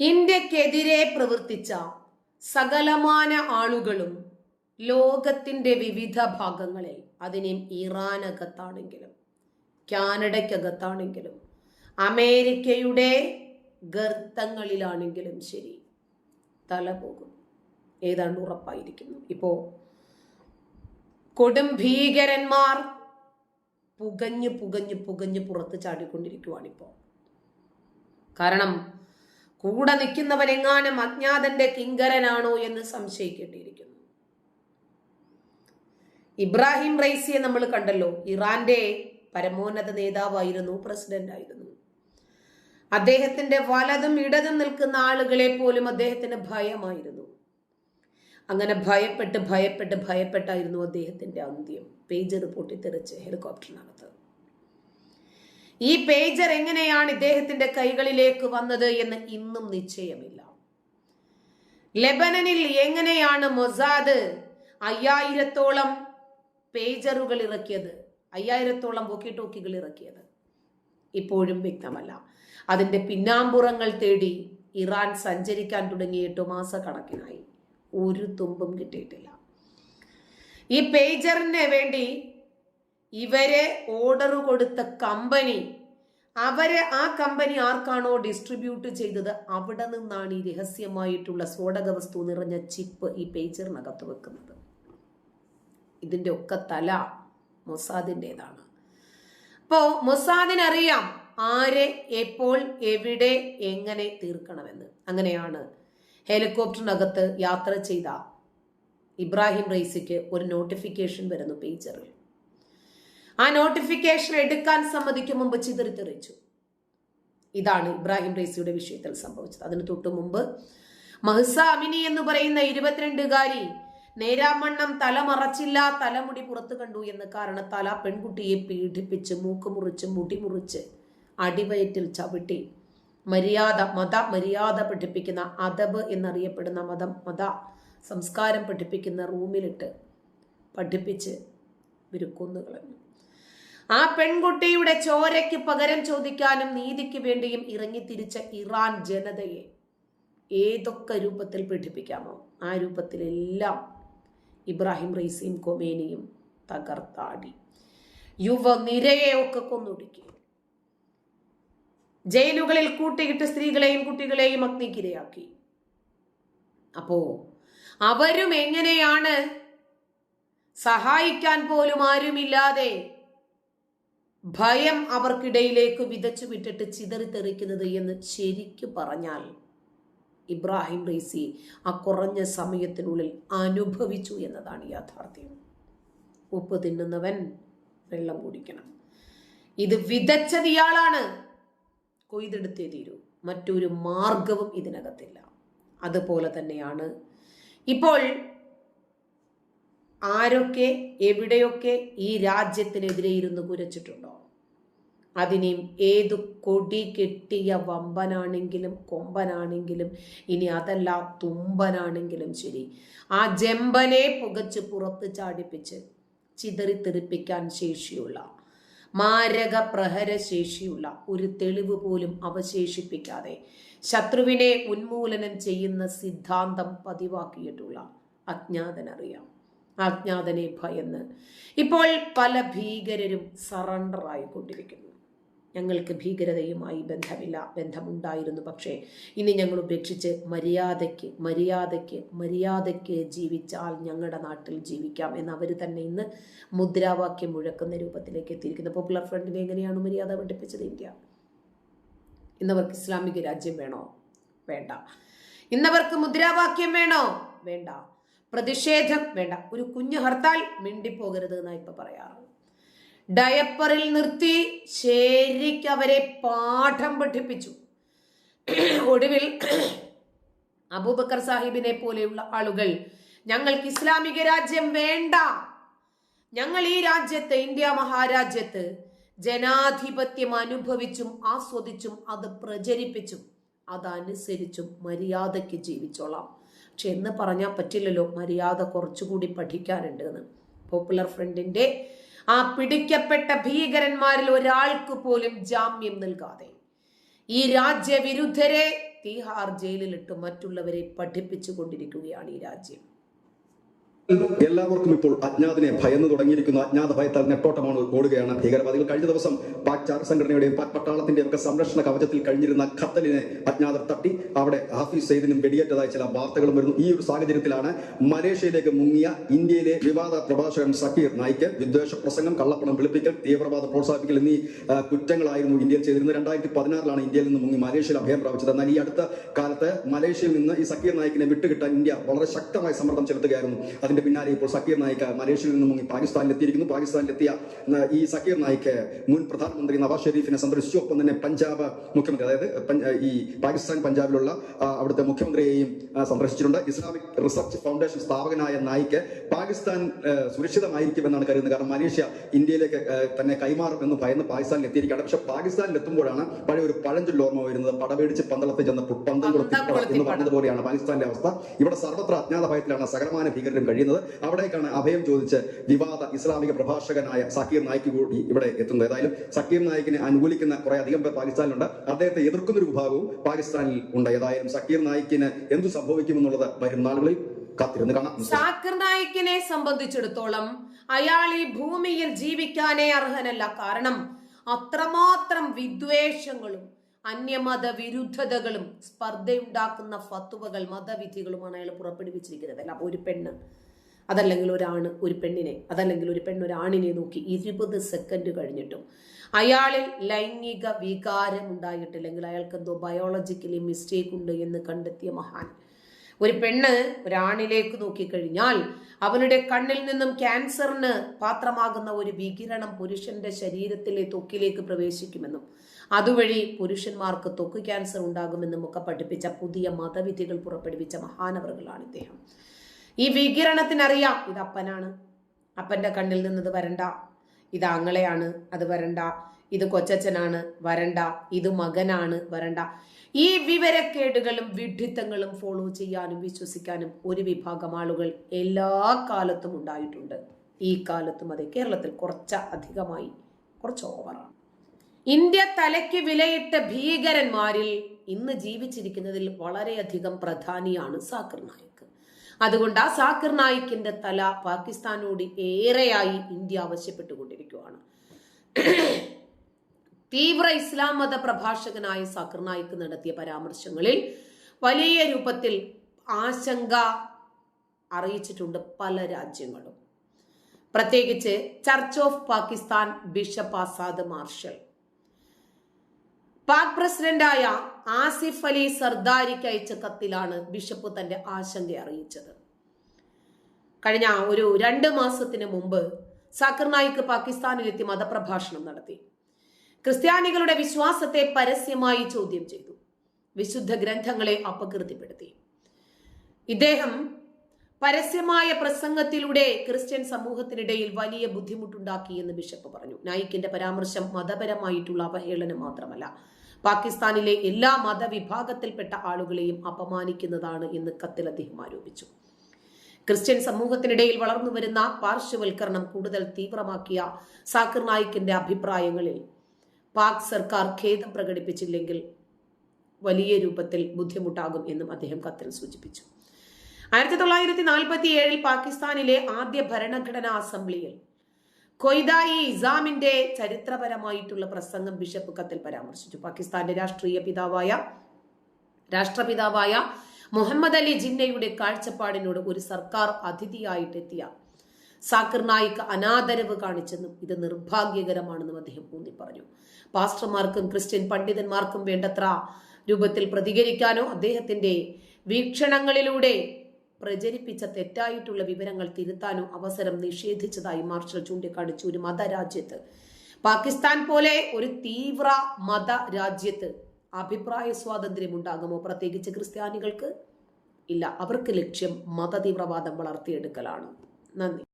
ഇന്ത്യക്കെതിരെ പ്രവർത്തിച്ച സകലമാന ആളുകളും ലോകത്തിന്റെ വിവിധ ഭാഗങ്ങളിൽ അതിനെ ഇറാനകത്താണെങ്കിലും കാനഡയ്ക്കകത്താണെങ്കിലും അമേരിക്കയുടെ ഗർത്തങ്ങളിലാണെങ്കിലും ശരി തല പോകും ഏതാണ്ട് ഉറപ്പായിരിക്കുന്നു. ഇപ്പോ കൊടും ഭീകരന്മാർ പുകഞ്ഞ് പുകഞ്ഞ് പുകഞ്ഞ് പുറത്ത് ചാടിക്കൊണ്ടിരിക്കുവാണിപ്പോ. കാരണം കൂടെ നിൽക്കുന്നവരെങ്ങാനും അജ്ഞാതന്റെ കിങ്കരനാണോ എന്ന് സംശയിക്കേണ്ടിയിരിക്കുന്നു. ഇബ്രാഹിം റൈസിയെ നമ്മൾ കണ്ടല്ലോ. ഇറാന്റെ പരമോന്നത നേതാവായിരുന്നു പ്രസിഡന്റ് ആയിരുന്നു അദ്ദേഹത്തിന്റെ വലതും ഇടതും നിൽക്കുന്ന ആളുകളെ പോലും അദ്ദേഹത്തിന് ഭയമായിരുന്നു. അങ്ങനെ ഭയപ്പെട്ട് ഭയപ്പെട്ട് ഭയപ്പെട്ടായിരുന്നു അദ്ദേഹത്തിന്റെ അന്ത്യം. പേജർ പൊട്ടിത്തെറിച്ച് ഹെലികോപ്റ്ററിനകത്ത്. ഈ പേജർ എങ്ങനെയാണ് ഇദ്ദേഹത്തിന്റെ കൈകളിലേക്ക് വന്നത് എന്ന് ഇന്നും നിശ്ചയമില്ല. ലെബനനിൽ എങ്ങനെയാണ് മൊസാദ് അയ്യായിരത്തോളം പേജറുകൾ ഇറക്കിയത്? അയ്യായിരത്തോളം വോക്കി ടോക്കികൾ ഇറക്കിയത്? ഇപ്പോഴും വ്യക്തമല്ല. അതിന്റെ പിന്നാമ്പുറങ്ങൾ തേടി ഇറാൻ സഞ്ചരിക്കാൻ തുടങ്ങിയിട്ട് മാസക്കണക്കിനായി. ഒരു തുമ്പും കിട്ടിയിട്ടില്ല. ഈ പേജറിന് വേണ്ടി ഇവരെ ഓർഡർ കൊടുത്ത കമ്പനി അവരെ ആ കമ്പനി ആർക്കാണോ ഡിസ്ട്രിബ്യൂട്ട് ചെയ്തത്? അവിടെ നിന്നാണ് ഈ രഹസ്യമായിട്ടുള്ള സ്ഫോടക വസ്തു നിറഞ്ഞ ചിപ്പ് ഈ പേജറിനകത്ത് വെക്കുന്നത്. ഇതിന്റെ ഒക്കെ തല മൊസാദിന്റെതാണ് അപ്പോ മൊസാദിനറിയാം ആരെ എപ്പോൾ എവിടെ എങ്ങനെ തീർക്കണമെന്ന്. അങ്ങനെയാണ് ഹെലികോപ്റ്ററിനകത്ത് യാത്ര ചെയ്ത ഇബ്രാഹിം റൈസിക്ക് ഒരു നോട്ടിഫിക്കേഷൻ വരുന്നു പേജറിൽ ആ നോട്ടിഫിക്കേഷൻ എടുക്കാൻ സമ്മതിക്കും മുമ്പ് ചിതറിത്തെറിച്ചു. ഇതാണ് ഇബ്രാഹിം റൈസിയുടെ വിഷയത്തിൽ സംഭവിച്ചത്. അതിന് തൊട്ടു മുമ്പ് മഹ്സ അമിനി എന്ന് പറയുന്ന ഇരുപത്തിരണ്ടുകാരി നേരാമണ്ണം തല മറച്ചില്ല തലമുടി പുറത്തു കണ്ടു എന്ന കാരണത്താൽ ആ പെൺകുട്ടിയെ പീഡിപ്പിച്ച് മൂക്ക് മുറിച്ച് മുടി മുറിച്ച് അടിവയറ്റിൽ ചവിട്ടി മര്യാദ മത മര്യാദ പഠിപ്പിക്കുന്ന അദബ് എന്നറിയപ്പെടുന്ന മതം മത സംസ്കാരം പഠിപ്പിക്കുന്ന റൂമിലിട്ട് പഠിപ്പിച്ച് ഇവർ കൊന്നുകളഞ്ഞു. ആ പെൺകുട്ടിയുടെ ചോരയ്ക്ക് പകരം ചോദിക്കാനും നീതിക്ക് വേണ്ടിയും ഇറങ്ങിത്തിരിച്ച ഇറാൻ ജനതയെ ഏതൊക്കെ രൂപത്തിൽ പഠിപ്പിക്കാമോ ആ രൂപത്തിലെല്ലാം ഇബ്രാഹിം റൈസിയും കൊമേനിയും തകർത്താടി. യുവനിരയെ ഒക്കെ കൊന്നൊടുക്കി. ജയിലുകളിൽ കൂട്ടിയിട്ട് സ്ത്രീകളെയും കുട്ടികളെയും അഗ്നിക്കിരയാക്കി. അപ്പോ അവരും എങ്ങനെയാണ് സഹായിക്കാൻ പോലും ആരുമില്ലാതെ ഭയം അവർക്കിടയിലേക്ക് വിതച്ചു വിട്ടിട്ട് ചിതറിത്തെറിക്കുന്നത് എന്ന് ശരിക്കു പറഞ്ഞാൽ ഇബ്രാഹിം റൈസി ആ കുറഞ്ഞ സമയത്തിനുള്ളിൽ അനുഭവിച്ചു എന്നതാണ് യാഥാർത്ഥ്യം. ഉപ്പ് തിന്നുന്നവൻ വെള്ളം കുടിക്കണം. ഇത് വിതച്ചത് ഇയാളാണ്. കൊയ്തെടുത്തേ തീരൂ. മറ്റൊരു മാർഗവും ഇതിനകത്തില്ല. അതുപോലെ തന്നെയാണ് ഇപ്പോൾ ആരൊക്കെ എവിടെയൊക്കെ ഈ രാജ്യത്തിനെതിരെ ഇരുന്ന് കുരച്ചിട്ടുണ്ടോ? അതിനെയും ഏതു കൊടി കെട്ടിയ വമ്പനാണെങ്കിലും കൊമ്പനാണെങ്കിലും ഇനി അതല്ല തുമ്പനാണെങ്കിലും ശരി. ആ ജമ്പനെ പുകച്ച് പുറത്ത് ചാടിപ്പിച്ച് ചിതറിത്തെറിപ്പിക്കാൻ ശേഷിയുള്ള മാരക പ്രഹര ശേഷിയുള്ള ഒരു തെളിവ് പോലും അവശേഷിപ്പിക്കാതെ ശത്രുവിനെ ഉന്മൂലനം ചെയ്യുന്ന സിദ്ധാന്തം പതിവാക്കിയിട്ടുള്ള അജ്ഞാതനറിയാം. അജ്ഞാതനെ ഭയന്ന്. ഇപ്പോൾ പല ഭീകരരും സറണ്ടർ ആയിക്കൊണ്ടിരിക്കുന്നു. ഞങ്ങൾക്ക് ഭീകരതയുമായി ബന്ധമില്ല ബന്ധമുണ്ടായിരുന്നു. പക്ഷേ ഇനി ഞങ്ങൾ ഉപേക്ഷിച്ച് മര്യാദയ്ക്ക് മര്യാദയ്ക്ക് മര്യാദയ്ക്ക് ജീവിച്ചാൽ ഞങ്ങളുടെ നാട്ടിൽ ജീവിക്കാം എന്ന് അവർ തന്നെ ഇന്ന് മുദ്രാവാക്യം മുഴക്കുന്ന രൂപത്തിലേക്ക് എത്തിയിരിക്കുന്നു. പോപ്പുലർ ഫ്രണ്ടിനെ എങ്ങനെയാണ് മര്യാദ പഠിപ്പിച്ചത് ഇന്ത്യ? ഇന്നവർക്ക് ഇസ്ലാമിക രാജ്യം വേണോ? വേണ്ട. ഇന്നവർക്ക് മുദ്രാവാക്യം വേണോ? വേണ്ട. പ്രതിഷേധം വേണ്ട. ഒരു കുഞ്ഞു ഹർത്താൽ മിണ്ടിപ്പോകരുത് എന്നാ ഇപ്പൊ പറയാറ്. ഡയപ്പറിൽ നിർത്തി ശരിക്ക് അവരെ പാഠം പഠിപ്പിച്ചു. ഒടുവിൽ അബൂബക്കർ സാഹിബിനെ പോലെയുള്ള ആളുകൾ ഞങ്ങൾക്ക് ഇസ്ലാമിക രാജ്യം വേണ്ട. ഞങ്ങൾ ഈ രാജ്യത്ത് ഇന്ത്യ മഹാരാജ്യത്ത് ജനാധിപത്യം അനുഭവിച്ചും ആസ്വദിച്ചും അത് പ്രചരിപ്പിച്ചും അതനുസരിച്ചും മര്യാദയ്ക്ക് ജീവിച്ചോളാം. പക്ഷെ എന്ന് പറഞ്ഞാൽ പറ്റില്ലല്ലോ. മര്യാദ കുറച്ചുകൂടി പഠിക്കാനുണ്ട് എന്ന് പോപ്പുലർ ഫ്രണ്ടിന്റെ ആ പിടിക്കപ്പെട്ട ഭീകരന്മാരിൽ ഒരാൾക്ക് പോലും ജാമ്യം നൽകാതെ. ഈ രാജ്യവിരുദ്ധരെ തീഹാർ ജയിലിലിട്ട് മറ്റുള്ളവരെ പഠിപ്പിച്ചു കൊണ്ടിരിക്കുകയാണ് ഈ രാജ്യം. എല്ലാവർക്കും ഇപ്പോൾ അജ്ഞാതിനെ ഭയന്ന് തുടങ്ങിയിരിക്കുന്ന അജ്ഞാത ഭയത്താൽ നെട്ടോട്ടമാണ് ഓടുകയാണ്. ഭീകരവാദികൾ കഴിഞ്ഞ ദിവസം പാക് ചാർ സംഘടനയുടെയും പാക് പട്ടാളത്തിന്റെയും ഒക്കെ സംരക്ഷണ കവചത്തിൽ കഴിഞ്ഞിരുന്ന ഖത്തലിനെ അജ്ഞാതർ തട്ടി. അവിടെ ഹാഫിസ് സെയ്ദിനും വെടിയേറ്റതായ ചില വാർത്തകളും വരുന്നു. ഈ ഒരു സാഹചര്യത്തിലാണ് മലേഷ്യയിലേക്ക് മുങ്ങിയ ഇന്ത്യയിലെ വിവാദ പ്രഭാഷകൻ സക്കീർ നായിക്ക് വിദ്വേഷ പ്രസംഗം കള്ളപ്പണം വെളുപ്പിക്കൽ തീവ്രവാദ പ്രോത്സാഹിപ്പിക്കൽ എന്നീ കുറ്റങ്ങളായിരുന്നു ഇന്ത്യയിൽ ചെയ്തിരുന്നത്. രണ്ടായിരത്തി പതിനാറിലാണ് ഇന്ത്യയിൽ നിന്ന് മുങ്ങി മലേഷ്യയിൽ അഭയം പ്രാപിച്ചത്. എന്നാൽ ഈ അടുത്ത കാലത്ത് മലേഷ്യയിൽ നിന്ന് ഈ സക്കീർ നായിക്കിനെ വിട്ടുകിട്ടാൻ ഇന്ത്യ വളരെ ശക്തമായ സമ്മർദ്ദം ചെലുത്തുകയായിരുന്നു. അതിന്റെ പിന്നാലെ ഇപ്പോൾ സക്കീർ നായിക്ക് മലേഷ്യയിൽ നിന്ന് മുങ്ങി പാകിസ്ഥാനിൽ എത്തിയിരിക്കുന്നു പാകിസ്ഥാനിൽ എത്തിയ ഈ സക്കീർ നായിക്ക് മുൻ പ്രധാനമന്ത്രി നവാസ് ഷെരീഫിനെ സന്ദർശിച്ചു ഒപ്പം തന്നെ പഞ്ചാബ് മുഖ്യമന്ത്രി അതായത് ഈ പാകിസ്ഥാൻ പഞ്ചാബിലുള്ള അവിടുത്തെ മുഖ്യമന്ത്രിയെയും സന്ദർശിച്ചിട്ടുണ്ട്. ഇസ്ലാമിക് റിസർച്ച് ഫൗണ്ടേഷൻ സ്ഥാപകനായ നായിക്ക് പാകിസ്ഥാൻ സുരക്ഷിതമായിരിക്കുമെന്നാണ് കരുതുന്നത്. കാരണം മലേഷ്യ ഇന്ത്യയിലേക്ക് തന്നെ കൈമാറും എന്ന് ഭയന്ന് പാകിസ്ഥാനിൽ എത്തിയിരിക്കുകയാണ് പക്ഷെ പാകിസ്ഥാനിൽ എത്തുമ്പോഴാണ് പഴയ ഒരു പഴഞ്ചൊല്ല് ഓർമ്മ വരുന്നത്. പടവേടിച്ച് പന്തളത്തിൽ ചെന്നപ്പോൾ പന്തം കൊടുത്തു എന്ന് പറഞ്ഞതുപോലെയാണ് പാകിസ്ഥാന്റെ അവസ്ഥ. ഇവിടെ സർവത്ര അജ്ഞാത ഭയത്തിലാണ് സകലമാന ഭീകരരും കഴിയുന്നത്. അവിടേക്കാണ് അഭയം ചോദിച്ച് വിവാദ ഇസ്ലാമിക പ്രഭാഷകനായ സക്കീർ നായിക്ക് കൂടി ഇവിടെ എത്തുന്നത്. ഏതായാലും സക്കീർ നായിക്കിനെ അനുകൂലിക്കുന്ന കുറെ അധികം പേർ പാകിസ്ഥാനിലുണ്ട്. അദ്ദേഹത്തെ എതിർക്കുന്ന ഒരു വിഭാഗവും പാകിസ്ഥാനിൽ ഉണ്ട്. ഏതായാലും സക്കീർ നായിക്കിന് എന്തു സംഭവിക്കുമെന്നുള്ളത് വരും നാളുകളിൽ കാത്തിരുന്ന് കാണാം. സാക്കിർ നായിക്കിനെ സംബന്ധിച്ചിടത്തോളം അയാൾ ഈ ഭൂമിയിൽ ജീവിക്കാനേ അർഹനല്ല. കാരണം അത്രമാത്രം വിദ്വേഷങ്ങളും അന്യമത വിരുദ്ധതകളും സ്പർദ്ധയുണ്ടാക്കുന്ന ഫത്തുവകൾ മതവിധികളുമാണ് അയാൾ പുറപ്പെടുവിച്ചിരിക്കുന്നത്. അല്ല ഒരു പെണ്ണ്. അതല്ലെങ്കിൽ ഒരാണ് ഒരു പെണ്ണിനെ അതല്ലെങ്കിൽ ഒരു പെണ്ണ് ഒരാണിനെ നോക്കി ഇരുപത് സെക്കൻഡ് കഴിഞ്ഞിട്ടും. അയാളിൽ ലൈംഗിക വികാരം ഉണ്ടായിട്ടില്ലെങ്കിൽ അയാൾക്ക് എന്തോ ബയോളജിക്കലി മിസ്റ്റേക്ക് ഉണ്ട് എന്ന് കണ്ടെത്തിയ മഹാൻ. ഒരു പെണ്ണ് ഒരാണിലേക്ക് നോക്കിക്കഴിഞ്ഞാൽ അവനുടെ കണ്ണിൽ നിന്നും ക്യാൻസറിന് പാത്രമാകുന്ന ഒരു വികിരണം പുരുഷന്റെ ശരീരത്തിലെ ത്വക്കിലേക്ക് പ്രവേശിക്കുമെന്നും അതുവഴി പുരുഷന്മാർക്ക് ത്വക്ക് ക്യാൻസർ ഉണ്ടാകുമെന്നും ഒക്കെ പഠിപ്പിച്ച പുതിയ മതവിധികൾ പുറപ്പെടുവിച്ച മഹാനവറുകളാണ് ഇദ്ദേഹം. ഈ വികിരണത്തിനറിയാം ഇത് അപ്പനാണ് അപ്പന്റെ കണ്ണിൽ നിന്നത് വരണ്ട. ഇത് ആങ്ങളെയാണ് അത് വരണ്ട. ഇത് കൊച്ചച്ഛനാണ് വരണ്ട. ഇത് മകനാണ് വരണ്ട. ഈ വിവരക്കേടുകളും വിഡിത്തങ്ങളും ഫോളോ ചെയ്യാനും വിശ്വസിക്കാനും ഒരു വിഭാഗം ആളുകൾ എല്ലാ കാലത്തും ഉണ്ടായിട്ടുണ്ട്. ഈ കാലത്തും അതെ കേരളത്തിൽ കുറച്ച് അധികമായി കുറച്ച് ഓവറാണ് ഇന്ത്യ തലയ്ക്ക് വിലയിട്ട ഭീകരന്മാരിൽ ഇന്ന് ജീവിച്ചിരിക്കുന്നതിൽ വളരെയധികം പ്രധാനിയാണ് സാക്കർ നായിക്. അതുകൊണ്ട് സാക്കിർ നായിക്കിന്റെ തല പാകിസ്ഥാനോട് ഏറെയായി ഇന്ത്യ ആവശ്യപ്പെട്ടുകൊണ്ടിരിക്കുകയാണ്. തീവ്ര ഇസ്ലാം മത പ്രഭാഷകനായ സാക്കിർ നായിക്ക് നടത്തിയ പരാമർശങ്ങളിൽ വലിയ രൂപത്തിൽ ആശങ്ക അറിയിച്ചിട്ടുണ്ട് പല രാജ്യങ്ങളും. പ്രത്യേകിച്ച് church of Pakistan bishop Azad Marshall. Pak പ്രസിഡന്റായ ആസിഫ് അലി സർദാരിക്ക് അയച്ച കത്തിലാണ് ബിഷപ്പ് തന്റെ ആശങ്ക അറിയിച്ചത്. കഴിഞ്ഞ ഒരു രണ്ട് മാസത്തിന് മുമ്പ് സാക്കർ നായിക്ക് പാകിസ്ഥാനിലെത്തി മതപ്രഭാഷണം നടത്തി. ക്രിസ്ത്യാനികളുടെ വിശ്വാസത്തെ പരസ്യമായി ചോദ്യം ചെയ്തു. വിശുദ്ധ ഗ്രന്ഥങ്ങളെ അപകീർത്തിപ്പെടുത്തി. ഇദ്ദേഹം പരസ്യമായ പ്രസംഗത്തിലൂടെ ക്രിസ്ത്യൻ സമൂഹത്തിനിടയിൽ വലിയ ബുദ്ധിമുട്ടുണ്ടാക്കി എന്ന് ബിഷപ്പ് പറഞ്ഞു. നായിക്കിന്റെ പരാമർശം മതപരമായിട്ടുള്ള അവഹേളനം മാത്രമല്ല പാകിസ്ഥാനിലെ എല്ലാ മതവിഭാഗത്തിൽപ്പെട്ട ആളുകളെയും അപമാനിക്കുന്നതാണ് എന്ന് കത്തിൽ അദ്ദേഹം ആരോപിച്ചു. ക്രിസ്ത്യൻ സമൂഹത്തിനിടയിൽ വളർന്നു വരുന്ന പാർശ്വവൽക്കരണം കൂടുതൽ തീവ്രമാക്കിയ സാക്കിർ നായിക്കിന്റെ അഭിപ്രായങ്ങളിൽ പാക് സർക്കാർ ഖേദം പ്രകടിപ്പിച്ചില്ലെങ്കിൽ വലിയ രൂപത്തിൽ ബുദ്ധിമുട്ടാകും എന്നും അദ്ദേഹം കത്തിൽ സൂചിപ്പിച്ചു. ആയിരത്തി തൊള്ളായിരത്തി നാൽപ്പത്തി ഏഴിൽ പാകിസ്ഥാനിലെ ആദ്യ ഭരണഘടനാ അസംബ്ലിയിൽ കൊയ്ദായി ഇസാമിന്റെ ചരിത്രപരമായിട്ടുള്ള പ്രസംഗം ബിഷപ്പ് കത്തിൽ പരാമർശിച്ചു. പാകിസ്ഥാന്റെ രാഷ്ട്രീയ പിതാവായ രാഷ്ട്രപിതാവായ മുഹമ്മദ് അലി ജിന്നയുടെ കാഴ്ചപ്പാടിനോട് ഒരു സർക്കാർ അതിഥിയായിട്ടെത്തിയ സാക്കിർ നായിക്ക് അനാദരവ് കാണിച്ചെന്നും ഇത് നിർഭാഗ്യകരമാണെന്നും അദ്ദേഹം ഊന്നി പറഞ്ഞു പാസ്റ്റർമാർക്കും ക്രിസ്ത്യൻ പണ്ഡിതന്മാർക്കും വേണ്ടത്ര രൂപത്തിൽ പ്രതികരിക്കാനോ അദ്ദേഹത്തിന്റെ വീക്ഷണങ്ങളിലൂടെ പ്രചരിപ്പിച്ച തെറ്റായിട്ടുള്ള വിവരങ്ങൾ തിരുത്താനോ അവസരം നിഷേധിച്ചതായി മാർഷൽ ചൂണ്ടിക്കാണിച്ചു ഒരു മതരാജ്യത്ത്. പാകിസ്ഥാൻ പോലെ ഒരു തീവ്ര മത രാജ്യത്ത് അഭിപ്രായ സ്വാതന്ത്ര്യം ഉണ്ടാകുമോ പ്രത്യേകിച്ച് ക്രിസ്ത്യാനികൾക്ക്? ഇല്ല. അവർക്ക് ലക്ഷ്യം മതതീവ്രവാദം വളർത്തിയെടുക്കലാണ്. നന്ദി.